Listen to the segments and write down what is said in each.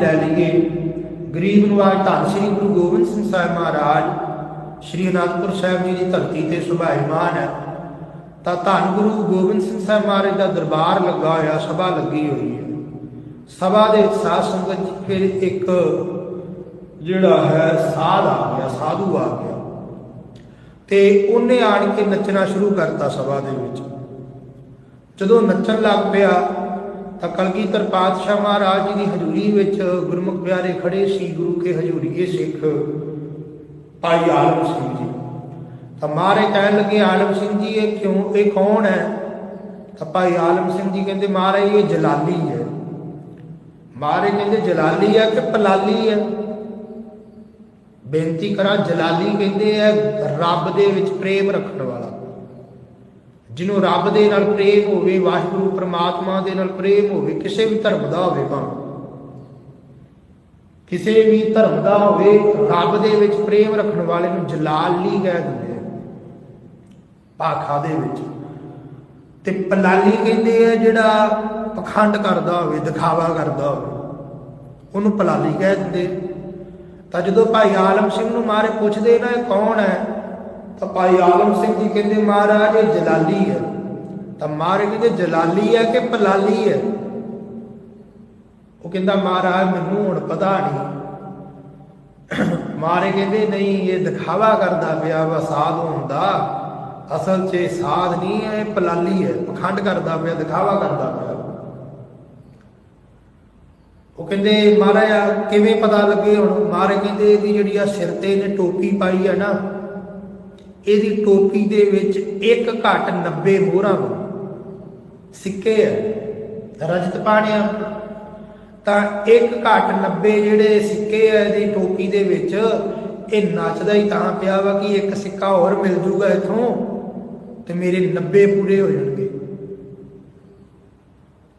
ਲੈ ਲਈਏ। ਗਰੀਬ ਨਿਵਾਜ ਧੰਨ ਸ੍ਰੀ ਗੁਰੂ ਗੋਬਿੰਦ ਸਿੰਘ ਸਾਹਿਬ ਮਹਾਰਾਜ, ਸ੍ਰੀ ਅਨੰਦਪੁਰ ਸਾਹਿਬ ਜੀ ਦੀ ਧਰਤੀ ਤੇ ਸੁਭਾਇਮਾਨ ਹੈ। ਤਾਂ ਧੰਨ ਗੁਰੂ ਗੋਬਿੰਦ ਸਿੰਘ ਸਾਹਿਬ ਮਹਾਰਾਜ ਦਾ ਦਰਬਾਰ ਲੱਗਾ ਹੋਇਆ, ਸਭਾ ਲੱਗੀ ਹੋਈ ਹੈ। ਸਭਾ ਦੇ ਸਾਧ ਸੰਗਤ ਜੀ ਫਿਰ ਇੱਕ ਜਿਹੜਾ ਹੈ, ਸਾਧ ਆ ਗਿਆ, ਸਾਧੂ ਆ ਗਿਆ। ਤੇ ਉਹਨੇ ਆਣ ਕੇ ਨੱਚਣਾ ਸ਼ੁਰੂ ਕਰਤਾ ਸਭਾ ਦੇ ਵਿੱਚ। ਜਦੋਂ ਨੱਚਣ ਲੱਗ ਪਿਆ ਤਾਂ ਕਲਗੀਧਰ ਪਾਤਸ਼ਾਹ ਮਹਾਰਾਜ ਜੀ ਦੀ ਹਜ਼ੂਰੀ ਵਿੱਚ ਗੁਰਮੁਖ ਪਿਆਰੇ ਖੜੇ ਸੀ ਗੁਰੂ ਕੇ ਹਜ਼ੂਰੀਏ ਸਿੱਖ ਭਾਈ ਆਲਮ ਸਿੰਘ ਜੀ। ਤਾਂ ਮਾਰੇ ਕਹਿਣ ਲੱਗੇ, ਆਲਮ ਸਿੰਘ ਜੀ, ਇਹ ਕਿਉਂ, ਇਹ ਕੌਣ ਹੈ? ਤਾਂ ਭਾਈ ਆਲਮ ਸਿੰਘ ਜੀ ਕਹਿੰਦੇ, ਮਹਾਰਾਜ, ਇਹ ਜਲਾਲੀ ਹੈ। ਮਾਰੇ ਕਹਿੰਦੇ, ਜਲਾਲੀ ਹੈ ਕਿ ਪਲਾਲੀ ਹੈ? ਬੇਨਤੀ ਕਰਾਂ, ਜਲਾਲੀ ਕਹਿੰਦੇ ਹੈ, ਰੱਬ ਦੇ ਵਿੱਚ ਪ੍ਰੇਮ ਰੱਖਣ ਵਾਲਾ। ਜਿਹਨੂੰ ਰੱਬ ਦੇ ਨਾਲ ਪ੍ਰੇਮ ਹੋਵੇ, ਵਾਹਿਗੁਰੂ ਪ੍ਰਮਾਤਮਾ ਦੇ ਨਾਲ ਪ੍ਰੇਮ ਹੋਵੇ, ਕਿਸੇ ਵੀ ਧਰਮ ਦਾ ਹੋਵੇ ਭਾਵੇਂ। ਕਿਸੇ ਵੀ ਧਰਮ ਦਾ ਹੋਵੇ, ਰੱਬ ਦੇ ਵਿੱਚ ਪ੍ਰੇਮ ਰੱਖਣ ਵਾਲੇ ਨੂੰ ਜਲਾਲੀ ਕਹਿ ਦਿੰਦੇ। ਆ ਭਾਖਾ ਦੇ ਵਿੱਚ। ਤੇ ਪਲਾਲੀ ਕਹਿੰਦੇ ਆ ਜਿਹੜਾ ਪਖੰਡ ਕਰਦਾ ਹੋਵੇ, ਦਿਖਾਵਾ ਕਰਦਾ ਹੋਵੇ, ਉਹਨੂੰ ਪਲਾਲੀ ਕਹਿ ਦਿੰਦੇ। ਤਾਂ ਜਦੋਂ ਭਾਈ ਆਲਮ ਸਿੰਘ ਨੂੰ ਮਾਰੇ ਪੁੱਛਦੇ ਨਾ ਇਹ ਕੌਣ ਹੈ? ਤਾਂ ਭਾਈ ਆਲਮ ਸਿੰਘ ਜੀ ਕਹਿੰਦੇ, ਮਹਾਰਾਜ, ਇਹ ਜਲਾਲੀ ਹੈ। ਤਾਂ ਮਾਰੇ ਕਹਿੰਦੇ ਜਲਾਲੀ ਹੈ ਕਿ ਪਲਾਲੀ ਹੈ? ਉਹ ਕਹਿੰਦਾ, ਮਹਾਰਾਜ, ਮੈਨੂੰ ਹੁਣ ਪਤਾ ਨਹੀਂ। ਮਾਰੇ ਕਹਿੰਦੇ, ਨਹੀਂ, ਇਹ ਦਿਖਾਵਾ ਕਰਦਾ ਪਿਆ ਵਾ, ਸਾਧ ਹੁੰਦਾ। ਅਸਲ 'ਚ ਇਹ ਸਾਧ ਨਹੀਂ ਹੈ, ਇਹ ਪਲਾਲੀ ਹੈ। ਪਖੰਡ ਕਰਦਾ ਪਿਆ, ਦਿਖਾਵਾ ਕਰਦਾ ਪਿਆ। ਉਹ ਕਹਿੰਦੇ, ਮਹਾਰਾਜ, ਕਿਵੇਂ ਪਤਾ ਲੱਗੇ ਹੁਣ? ਮਹਾਰਾਜ ਕਹਿੰਦੇ, ਇਹਦੀ ਜਿਹੜੀ ਆ ਸਿਰ ਤੇ ਨੇ ਟੋਪੀ ਪਾਈ ਆ ਨਾ ਇਹਦੀ ਟੋਪੀ ਦੇ ਵਿੱਚ ਇੱਕ ਘੱਟ 90 ਮੋਹਰਾਂ ਸਿੱਕੇ ਆ, ਰਜਤ ਪਾਣਿਆ। ਤਾਂ ਇੱਕ ਘੱਟ 90 ਜਿਹੜੇ ਸਿੱਕੇ ਆ ਇਹਦੀ ਟੋਪੀ ਦੇ ਵਿੱਚ, ਇਹ ਨੱਚਦਾ ਹੀ ਤਾਂ ਪਿਆ ਵਾ ਕਿ ਇੱਕ ਸਿੱਕਾ ਹੋਰ ਮਿਲ ਜੂਗਾ ਇਥੋਂ ਤੇ ਮੇਰੇ 90 ਪੂਰੇ ਹੋ ਜਾਣਗੇ।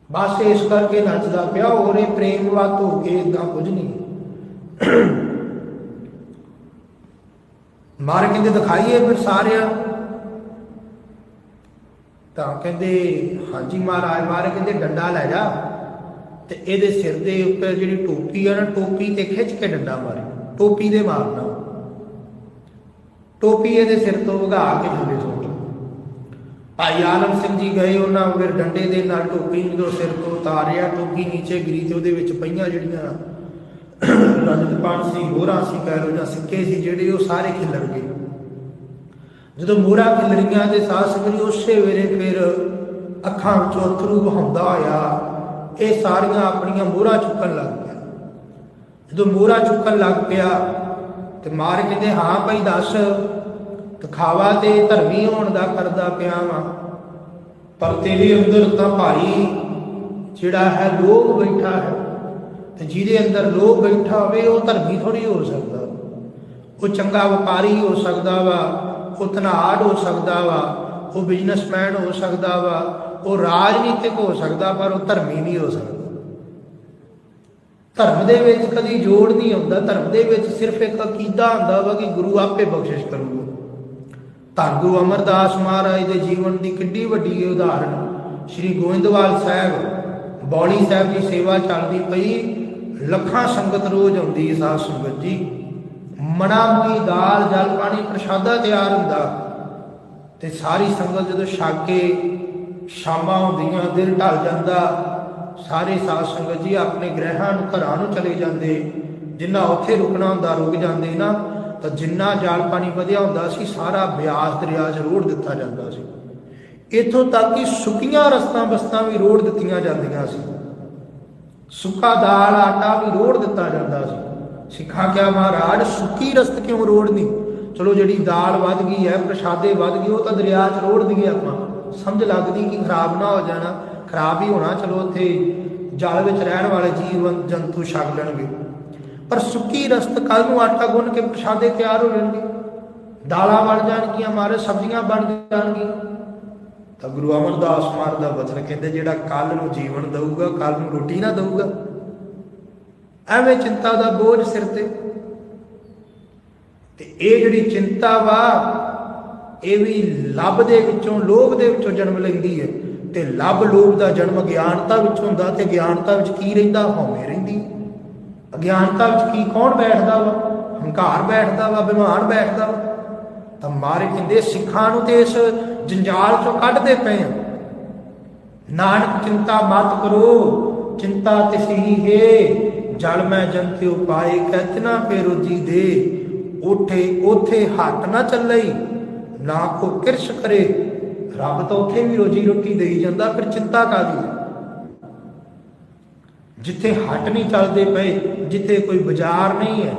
ਬਸ ਇਸ ਕਰਕੇ ਨੱਚਦਾ ਪਿਆ ਹੋਰ ਇਹ ਪ੍ਰੇਮਵਤ ਹੋ ਕੇ ਇਦਾਂ ਕੁਝ ਨਹੀਂ। ਮਾਰ ਕਹਿੰਦੇ ਦਿਖਾਈਏ ਫਿਰ ਸਾਰਿਆਂ। ਤਾਂ ਕਹਿੰਦੇ, ਹਾਂਜੀ ਮਹਾਰਾਜ, ਮਾਰੇ ਕਹਿੰਦੇ ਡੰਡਾ ਲੈ ਜਾ। ਤੇ ਇਹਦੇ ਸਿਰ ਦੇ ਉੱਪਰ ਜਿਹੜੀ ਟੋਪੀ ਆ ਨਾ, ਟੋਪੀ ਤੇ ਖਿੱਚ ਕੇ ਡੰਡਾ ਮਾਰੇ। ਟੋਪੀ ਦੇ ਮਾਰਨਾ ਟੋਪੀ ਇਹਦੇ ਸਿਰ ਤੋਂ ਵਗਾ ਕੇ ਥੱਲੇ ਸੁੱਟ ਭਾਈ ਆਲਮ ਸਿੰਘ ਜੀ ਗਏ ਉਹਨਾਂ ਫਿਰ ਡੰਡੇ ਦੇ ਨਾਲ, ਟੋਪੀ ਜਦੋਂ ਸਿਰ ਤੋਂ ਉਤਾਰਿਆ, ਟੋਪੀ ਨੀਚੇ ਗਿਰੀ ਤੇ ਉਹਦੇ ਵਿੱਚ ਪਈਆਂ ਜਿਹੜੀਆਂ ਰਜਤ ਸੀ ਹੋਰਾਂ ਸੀ ਕਹਿ ਲੋ ਜਾਂ ਸਿੱਕੇ ਸੀ, ਜਿਹੜੇ ਉਹ ਸਾਰੇ ਖਿਲਰ ਗਏ। ਜਦੋਂ ਮੋਹਰਾ ਖਿਲਰੀਆਂ ਤੇ ਸਾਧ ਸੰਗਤ ਉਸੇ ਵੇਲੇ ਫਿਰ ਅੱਖਾਂ ਵਿੱਚੋਂ ਅਥਰੂ ਵਹਾਉਂਦਾ ਹੋਇਆ ਇਹ ਸਾਰੀਆਂ ਆਪਣੀਆਂ ਮੋਹਰਾ ਚੁੱਕਣ ਲੱਗ ਪਿਆ। ਜਦੋਂ ਮੋਹਰਾ ਚੁੱਕਣ ਲੱਗ ਪਿਆ, ਤੇ ਮਾਰ ਕਹਿੰਦੇ, ਹਾਂ ਭਾਈ, ਦੱਸ ਦਿਖਾਵਾ ਤੇ ਧਰਮੀ ਹੋਣ ਦਾ ਕਰਦਾ ਪਿਆ ਵਾਂ। ਪਰ ਤੇਰੇ ਅੰਦਰ ਤਾਂ ਭਾਈ ਜਿਹੜਾ ਹੈ ਲੋਭ ਬੈਠਾ ਹੈ। ਤੇ ਜਿਹਦੇ ਅੰਦਰ ਲੋਭ ਬੈਠਾ ਹੋਵੇ, ਉਹ ਧਰਮੀ ਥੋੜੀ ਹੋ ਸਕਦਾ। ਉਹ ਚੰਗਾ ਵਪਾਰੀ ਹੋ ਸਕਦਾ ਵਾ, ਉਹ ਧਨਾੜ ਹੋ ਸਕਦਾ ਵਾ, ਉਹ ਬਿਜ਼ਨਸਮੈਨ ਹੋ ਸਕਦਾ ਵਾ, ਉਹ ਰਾਜਨੀਤਿਕ ਹੋ ਸਕਦਾ, ਪਰ ਉਹ ਧਰਮੀ ਨਹੀਂ ਹੋ ਸਕਦਾ। ਧਰਮ ਦੇ ਵਿੱਚ ਕਦੀ ਜੋੜ ਨਹੀਂ ਹੁੰਦਾ ਧਰਮ ਦੇ ਵਿੱਚ ਸਿਰਫ ਇੱਕ ਅਕੀਦਾ ਹੁੰਦਾ ਵਾ ਕਿ ਗੁਰੂ ਆਪੇ ਬਖਸ਼ਿਸ਼ ਕਰੂਗਾ। ਧੰਨ ਗੁਰੂ ਅਮਰਦਾਸ ਮਹਾਰਾਜ ਦੇ ਜੀਵਨ ਦੀ ਕਿੰਨੀ ਵੱਡੀ ਉਦਾਹਰਣ ਸ੍ਰੀ ਗੋਇੰਦਵਾਲ ਸਾਹਿਬ, ਬੌਲੀ ਸਾਹਿਬ ਦੀ ਸੇਵਾ ਚੱਲਦੀ ਪਈ। ਲੱਖਾਂ ਸੰਗਤ ਰੋਜ਼ ਆਉਂਦੀ ਸਾਧ ਸੰਗਤ ਜੀ। ਮਣਾ ਮੂਈ ਦਾਲ, ਜਲ ਪਾਣੀ, ਪ੍ਰਸ਼ਾਦਾ ਤਿਆਰ ਹੁੰਦਾ। ਤੇ ਸਾਰੀ ਸੰਗਤ ਜਦੋਂ ਛੱਕ ਕੇ ਸ਼ਾਮਾਂ ਹੁੰਦੀਆਂ ਦਿਲ ਢਲ ਜਾਂਦਾ, ਸਾਰੇ ਸਾਧ ਸੰਗਤ ਜੀ ਆਪਣੇ ਗ੍ਰਹਿਾਂ ਨੂੰ, ਘਰਾਂ ਨੂੰ ਚਲੇ ਜਾਂਦੇ। ਜਿੰਨਾ ਉੱਥੇ ਰੁਕਣਾ ਹੁੰਦਾ, ਰੁਕ ਜਾਂਦੇ ਨਾ, ਤਾਂ ਜਿੰਨਾ ਜਲ ਪਾਣੀ ਵਧਿਆ ਹੁੰਦਾ ਸੀ, ਸਾਰਾ ਬਿਆਸ ਦਰਿਆ 'ਚ ਰੋੜ ਦਿੱਤਾ ਜਾਂਦਾ ਸੀ। ਇੱਥੋਂ ਤੱਕ ਕਿ ਸੁੱਕੀਆਂ ਰਸਤਾਂ ਬਸਤਾਂ ਵੀ ਰੋੜ ਦਿੱਤੀਆਂ ਜਾਂਦੀਆਂ ਸੀ। ਸੁੱਕਾ ਦਾਲ ਆਟਾ ਵੀ ਰੋੜ ਦਿੱਤਾ ਜਾਂਦਾ ਸੀ। ਸਿੱਖਾਂ ਕਿਹਾ, ਮਹਾਰਾਜ, ਸੁੱਕੀ ਰਸਤ ਕਿਉਂ ਰੋੜਨੀ? ਚਲੋ ਜਿਹੜੀ ਦਾਲ ਵੱਧ ਗਈ ਹੈ, ਪ੍ਰਸ਼ਾਦੇ ਵੱਧ ਗਏ, ਉਹ ਤਾਂ ਦਰਿਆ 'ਚ ਰੋੜ ਦਈਏ ਆਪਾਂ। ਸਮਝ ਲੱਗਦੀ ਕਿ ਖਰਾਬ ਨਾ ਹੋ ਜਾਣਾ। ਖਰਾਬ ਹੀ ਹੋਣਾ, ਚਲੋ ਉੱਥੇ ਜਲ ਵਿੱਚ ਰਹਿਣ ਵਾਲੇ ਜੀਵ ਜੰਤੂ ਛਕ ਲੈਣਗੇ। ਪਰ ਸੁੱਕੀ ਰਸਤ ਕੱਲ ਨੂੰ ਆਟਾ ਗੁੰਨ ਕੇ ਪ੍ਰਸ਼ਾਦੇ ਤਿਆਰ ਹੋ ਜਾਣਗੇ। ਦਾਲਾਂ ਬਣ ਜਾਣਗੀਆਂ, ਮਾਰੇ ਸਬਜ਼ੀਆਂ ਬਣ ਜਾਣਗੀਆਂ। ਤਾਂ ਗੁਰੂ ਅਮਰਦਾਸ ਮਾਰ ਦਾ ਬਚਨ ਕਹਿੰਦੇ, ਜਿਹੜਾ ਕੱਲ ਨੂੰ ਜੀਵਨ ਦਊਗਾ ਕੱਲ ਨੂੰ ਰੋਟੀ ਨਾ ਦਊਗਾ। ਐਵੇਂ ਚਿੰਤਾ ਦਾ ਬੋਝ ਸਿਰ ਤੇ। ਤੇ ਇਹ ਜਿਹੜੀ ਚਿੰਤਾ ਵਾ, ਇਹ ਵੀ ਲੱਭ ਦੇ ਵਿੱਚੋਂ, ਲੋਭ ਦੇ ਵਿੱਚੋਂ ਜਨਮ ਲੈਂਦੀ ਹੈ। ਤੇ ਲੱਭ ਲੋਭ ਦਾ ਜਨਮ ਗਿਆਨਤਾ ਵਿੱਚ ਹੁੰਦਾ, ਤੇ ਗਿਆਨਤਾ ਵਿੱਚ ਕੀ ਰਹਿੰਦਾ? ਹਉਮੈ ਰਹਿੰਦੀ। ਅਗਿਆਨਤਾ ਵਿੱਚ ਕੀ, ਕੌਣ ਬੈਠਦਾ ਵਾ? ਹੰਕਾਰ ਬੈਠਦਾ ਵਾ ਬਿਮਾਨ ਬੈਠਦਾ ਵਾ। ਤਾਂ ਮਾਰੇ ਕਹਿੰਦੇ, ਸਿੱਖਾਂ ਨੂੰ ਤੇ ਇਸ ਜੰਜਾਲ ਚੋਂ ਕੱਢਦੇ ਪਏ ਆ ਨਾਨਕ, ਚਿੰਤਾ ਮਤ ਕਰੋ। ਚਿੰਤਾ ਤਿਸਹੀ ਹੈ। ਜਲ ਮੈਂ ਜੰਤੇ ਉਪਾਏ ਕਹਿਤਨਾ ਪੇ ਰੋਜੀ ਦੇ। ਉਠੇ, ਉਥੇ ਹੱਟ ਨਾ ਚੱਲਈ। ਨਾ ਕੋ ਕਿਰਸ਼ ਕਰੇ। ਰੱਬ ਤਾਂ ਉਥੇ ਵੀ ਰੋਜੀ ਰੋਟੀ ਦੇਈ ਜਾਂਦਾ, ਫਿਰ ਚਿੰਤਾ ਕਾਦੀ ਜਿੱਥੇ ਹੱਟ ਨਹੀਂ ਚੱਲਦੇ ਪਏ, ਜਿੱਥੇ ਕੋਈ ਬਾਜ਼ਾਰ ਨਹੀਂ ਹੈ।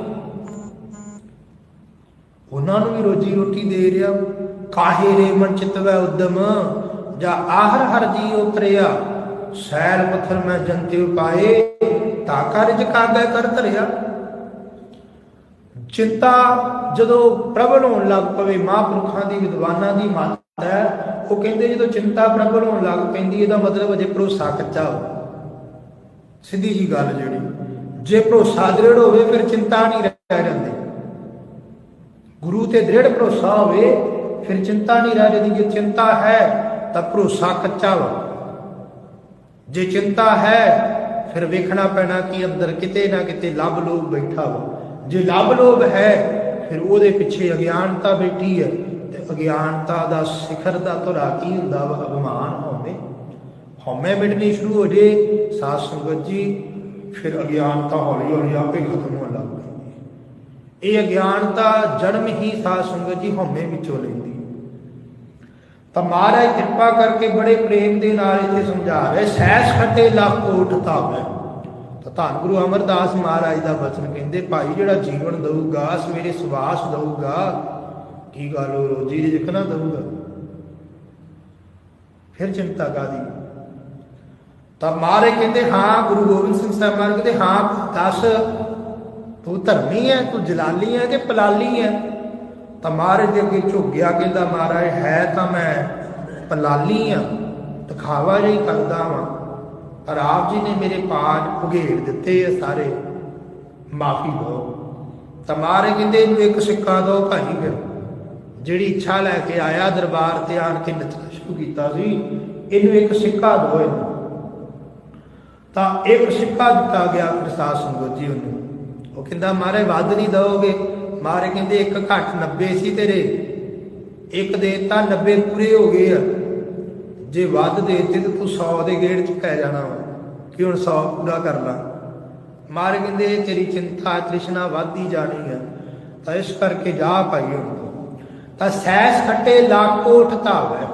ਉਹਨਾਂ ਨੂੰ ਵੀ ਰੋਜੀ ਰੋਟੀ ਦੇ ਰਿਹਾ। ਕਾਹੇ ਰੇ ਮਨ ਚਿਤਵੈ ਉਦਮ? ਜਾਂ ਆਹਰ ਹਰ ਜੀਉ ਕਰਿਆ ਸੈਲ ਪੱਥਰ ਮੈਂ ਜੰਤੇ ਪਾਏ ਤਾ ਕਾਰਜ ਕਾਗੈ ਕਰ ਧਰਿਆ। ਚਿੰਤਾ ਜਦੋਂ ਪ੍ਰਬਲ ਹੋਣ ਲੱਗ ਪਵੇ, ਮਹਾਂਪੁਰਖਾਂ ਦੀ ਵਿਦਵਾਨਾਂ ਦੀ ਮੱਤ ਹੈ। ਉਹ ਕਹਿੰਦੇ ਜਦੋਂ ਚਿੰਤਾ ਪ੍ਰਬਲ ਹੋਣ ਲੱਗ ਪੈਂਦੀ, ਇਹਦਾ ਮਤਲਬ ਅਜੇ ਭਰੋਸਾ ਕੱਚਾ ਹੋ। ਸਿੱਧੀ ਜੀ ਗੱਲ ਜਿਹੜੀ, ਜੇ ਭਰੋਸਾ ਦ੍ਰਿੜ ਹੋਵੇ, ਫਿਰ ਚਿੰਤਾ ਨਹੀਂ ਰਹਿ ਜਾਂਦੀ। ਗੁਰੂ ਤੇ ਦ੍ਰਿੜ ਭਰੋਸਾ ਹੋਵੇ ਫਿਰ ਚਿੰਤਾ ਨਹੀਂ ਰਹਿ ਜਾਂਦੀ, ਜੇ ਚਿੰਤਾ ਹੈ ਤਾਂ ਭਰੋਸਾ ਕੱਚਾ ਵਾ ਜੇ ਚਿੰਤਾ ਹੈ, ਫਿਰ ਵੇਖਣਾ ਪੈਣਾ ਕਿ ਅੰਦਰ ਕਿਤੇ ਨਾ ਕਿਤੇ ਲੱਭ ਲੋਭ ਬੈਠਾ ਵਾ। ਜੇ ਲੱਭ ਲੋਭ ਹੈ, ਫਿਰ ਉਹਦੇ ਪਿੱਛੇ ਅਗਿਆਨਤਾ ਬੈਠੀ ਹੈ ਤੇ ਅਗਿਆਨਤਾ ਦਾ ਸਿਖਰ ਦਾ ਧੁਰਾ ਕੀ ਹੁੰਦਾ ਵਾ? ਅਭਿਮਾਨ ਹੋਵੇ ਹਉਮੈ ਮਿਟਣੀ ਸ਼ੁਰੂ ਹੋ ਜੇ, ਸਾਧ ਸੰਗਤ ਜੀ, ਫਿਰ ਅਗਿਆਨਤਾ ਹੌਲੀ ਹੌਲੀ ਆਪੇ ਖਤਮ ਹੋਣ ਲੱਗ ਪੈਂਦੀ ਇਹ ਅਗਿਆਨਤਾ ਜਨਮ ਹੀ ਸਾਧ ਸੰਗਤ ਜੀ ਹਉਮੈ ਵਿੱਚੋਂ ਲੈਂਦੀ ਤਾਂ ਮਹਾਰਾਜ ਕਿਰਪਾ ਕਰਕੇ ਬੜੇ ਪ੍ਰੇਮ ਦੇ ਨਾਲ ਇੱਥੇ ਸਮਝਾ ਰਹੇ, ਸਹਿਸ ਖੱਟੇ ਲੱਖ ਕੋਟ ਤਾਵੇ ਤਾਂ ਧੰਨ ਗੁਰੂ ਅਮਰਦਾਸ ਮਹਾਰਾਜ ਦਾ ਬਚਨ ਕਹਿੰਦੇ, ਭਾਈ ਜਿਹੜਾ ਜੀਵਨ ਦਊਗਾ, ਸਵੇਰੇ ਸਵਾਸ ਦਊਗਾ, ਕੀ ਗੱਲ ਉਹ ਰੋਜੀ ਰਿਜਕ ਨਾ ਦਊਗਾ? ਫਿਰ ਚਿੰਤਾ ਕਾਦੀ ਤਾਂ ਮਹਾਰਾਜ ਕਹਿੰਦੇ, ਹਾਂ, ਗੁਰੂ ਗੋਬਿੰਦ ਸਿੰਘ ਸਾਹਿਬ ਮਹਾਰਾਜ ਕਹਿੰਦੇ, ਹਾਂ ਦੱਸ, ਤੂੰ ਧਰਮੀ ਹੈ, ਤੂੰ ਜਲਾਲੀ ਹੈ ਕਿ ਪਲਾਲੀ ਹੈ? ਤਾਂ ਮਹਾਰਾਜ ਦੇ ਅੱਗੇ ਝੁੱਗਿਆ ਕਹਿੰਦਾ, ਮਹਾਰਾਜ, ਹੈ ਤਾਂ ਮੈਂ ਪਲਾਲੀ ਆ, ਦਿਖਾਵਾ ਜਿਹੀ ਕਰਦਾ ਵਾਂ। ਪਰ ਆਪ ਜੀ ਨੇ ਮੇਰੇ ਪਾਜ ਭੁਗੇੜ ਦਿੱਤੇ ਆ ਸਾਰੇ। ਮਾਫੀ ਦਿਓ। ਤਾਂ ਮਹਾਰਾਜ ਕਹਿੰਦੇ, ਇਹਨੂੰ ਇੱਕ ਸਿੱਕਾ ਦਿਓ ਭਾਈ ਫਿਰ। ਜਿਹੜੀ ਇੱਛਾ ਲੈ ਕੇ ਆਇਆ ਦਰਬਾਰ ਤੇ ਆਣ ਕੇ ਨੱਚਣਾ ਸ਼ੁਰੂ ਕੀਤਾ ਸੀ, ਇਹਨੂੰ ਇੱਕ ਸਿੱਕਾ ਦਿਓ ਇਹਨੂੰ। ਤਾਂ ਇੱਕ ਸਿੱਕਾ ਦਿੱਤਾ ਗਿਆ ਪ੍ਰਸਾਦ ਸੰਗਤ ਜੀ ਉਹਨੂੰ। ਉਹ ਕਹਿੰਦਾ ਮਾਰੇ ਵੱਧ ਨਹੀਂ ਦਓਗੇ? ਮਾਰੇ ਕਹਿੰਦੇ, ਇੱਕ ਘੱਟ 90 ਸੀ ਤੇਰੇ, ਇੱਕ ਦੇ ਤਾਂ 90 ਪੂਰੇ ਹੋ ਗਏ ਆ। ਜੇ ਵੱਧ ਦੇ ਦਿੱਤੇ ਤੇ ਤੂੰ 100 ਦੇ ਗੇੜ ਚ ਪੈ ਜਾਣਾ ਵਾ। ਕਿ ਹੁਣ 100 ਪੂਰਾ ਕਰ ਲਾ ਮਾਰੇ ਕਹਿੰਦੇ ਤੇਰੀ ਚਿੰਤਾ, ਤ੍ਰਿਸ਼ਨਾ ਵੱਧਦੀ ਜਾਣੀ ਹੈ ਤਾਂ ਇਸ ਕਰਕੇ ਜਾ ਭਾਈ ਹੁਣ ਤਾਂ। ਸੈਸ ਖੱਟੇ ਲਾਖੋ ਠਤਾਵੇ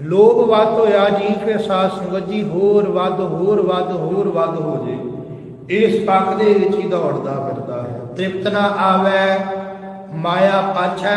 ਲੋਭ ਵੱਧ ਹੋਇਆ ਜੀ ਕੇ ਸਾਧ ਸੰਗਤ ਜੀ ਹੋਰ ਵੱਧ ਹੋਰ ਵੱਧ ਹੋਰ ਵੱਧ ਹੋ ਜੇ। ਇਸ ਪੱਖ ਦੇ ਵਿੱਚ ਹੀ ਦੌੜਦਾ ਫਿਰਦਾ ਹੈ। ਤ੍ਰਿਪਤ ਨਾ ਆਵੇ ਮਾਇਆ ਪਾਛੈ